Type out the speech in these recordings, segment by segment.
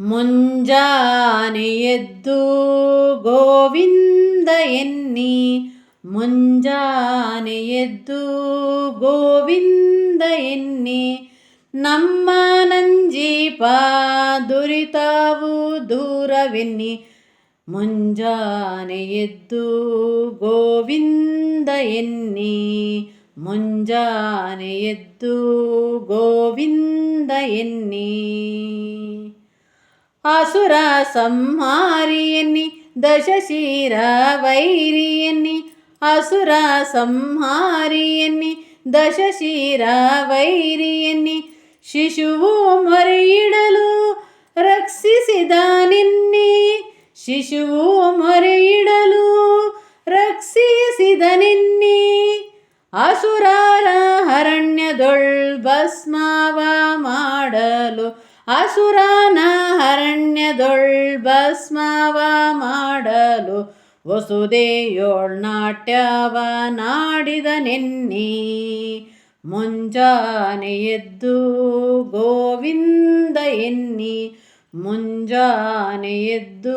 ಮುಂಜಾನೆ ಎದ್ದು ಗೋವಿಂದ ಎನ್ನಿ, ಮುಂಜಾನೆ ಎದ್ದು ಗೋವಿಂದ ಎನ್ನಿ, ನಮ್ಮ ನಂಜೀಪ ದುರಿತಾವು ದೂರವೆನ್ನಿ, ಮುಂಜಾನೆ ಎದ್ದು ಗೋವಿಂದ ಎನ್ನಿ, ಮುಂಜಾನೆ ಎದ್ದು ಗೋವಿಂದ ಎನ್ನಿ. ಅಸುರ ಸಂಹಾರಿಯನ್ನಿ ದಶಶಿರ ವೈರಿಯನ್ನಿ ಅಸುರ ಸಂಹಾರಿಯನ್ನಿ ದಶಶಿರ ವೈರಿಯನ್ನಿ ಶಿಶುವು ಮೊರೆಯಿಡಲು ರಕ್ಷಿಸಿದ ನಿನ್ನಿ ಶಿಶುವು ಮೊರೆಯಿಡಲು ರಕ್ಷಿಸಿದ ನಿನ್ನಿ ಅಸುರಾರ ಹರಣ್ಯದೊಳ್ ಭಸ್ಮಾವ ಮಾಡಲು ಅಸುರನ ಅರಣ್ಯದೊಳ್ ಭಸ್ಮವ ಮಾಡಲು ವಸುದೇಯೋಳ್ ನಾಟ್ಯವ ನಾಡಿದ ನಿನ್ನಿ. ಮುಂಜಾನೆ ಎದ್ದು ಗೋವಿಂದ ಎನ್ನಿ. ಮುಂಜಾನೆ ಎದ್ದು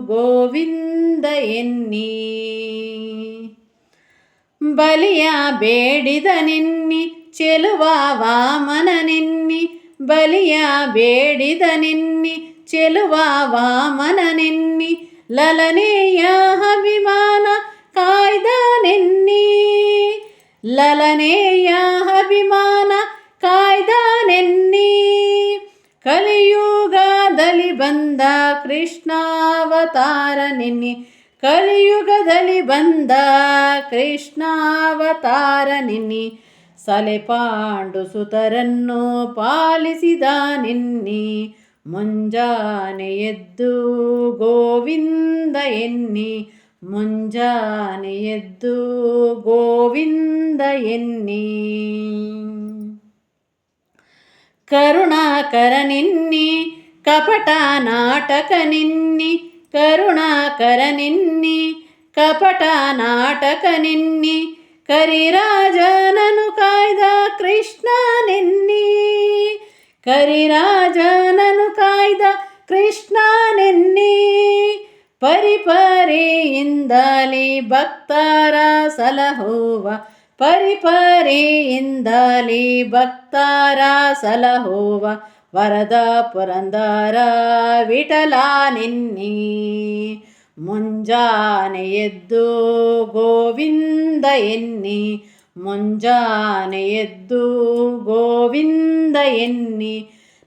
ಗೋವಿಂದ ಎನ್ನಿ. ಬಲಿಯ ಬೇಡಿದ ನಿನ್ನಿ, ಚೆಲುವ ವಾಮನ ನಿನ್ನಿ. ಬಲಿಯ ಬೇಡಿದ ನಿನ್ನಿ, ಚೆಲುವ ವಾಮನ ನಿನ್ನಿ, ಲಲನೆಯ ಅಭಿಮಾನ ಕಾಯ್ದ ನೆನ್ನಿ. ಲಲನೆಯ ಅಭಿಮಾನ ಕಾಯ್ದ ನೆನ್ನಿ. ಕಲಿಯುಗದಲ್ಲಿ ಬಂದ ಕೃಷ್ಣಾವತಾರ ನಿನ್ನಿ. ಕಲಿಯುಗದಲ್ಲಿ ಬಂದ ಕೃಷ್ಣಾವತಾರ ನಿನ್ನಿ. ಸಲೆಪಾಂಡು ಸುತರನ್ನು ಪಾಲಿಸಿದ ನಿನ್ನಿ, ಮುಂಜಾನೆ ಎದ್ದು ಗೋವಿಂದ ಎನ್ನಿ, ಮುಂಜಾನೆ ಎದ್ದು ಗೋವಿಂದ ಎನ್ನಿ. ಕರುಣಾಕರ ನಿನ್ನಿ, ಕಪಟ ನಾಟಕ ನಿನ್ನಿ, ಕರುಣಾಕರ ನಿನ್ನಿ, ಕಪಟ ನಾಟಕ ನಿನ್ನಿ ಕರಿರಾಜನನು ಕಾಯ್ದ ಕೃಷ್ಣ ನಿನ್ನಿ. ಕರಿರಾಜನನು ಕಾಯ್ದ ಕೃಷ್ಣ ನಿನ್ನಿ. ಪರಿಪರಿಯಿಂದಲಿ ಭಕ್ತರ ಸಲಹುವ, ಪರಿಪರಿಯಿಂದಲಿ ಭಕ್ತರ ಸಲಹುವ, ವರದ ಪುರಂದರ ವಿಠಲ ನಿನ್ನಿ. ಮುಂಜಾನೆ ಎದ್ದು ಗೋವಿಂದ ಎನ್ನಿ ಮುಂಜಾನೆ ಎದ್ದು ಗೋವಿಂದ ಎನ್ನಿ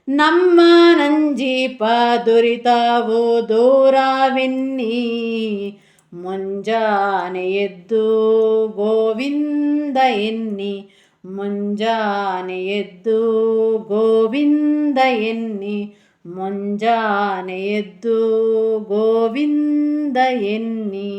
ನಮ್ಮ ನಂಜೀಪ ದುರಿತಾವು ದೂರವೆನ್ನಿ ಮುಂಜಾನೆ ಎದ್ದು ಗೋವಿಂದ ಎನ್ನಿ ಮುಂಜಾನೆ ಎದ್ದು ಗೋವಿಂದ ಎನ್ನಿ ಮುಂಜಾನೆ ಎದ್ದು ಗೋವಿಂದ ಎನ್ನಿ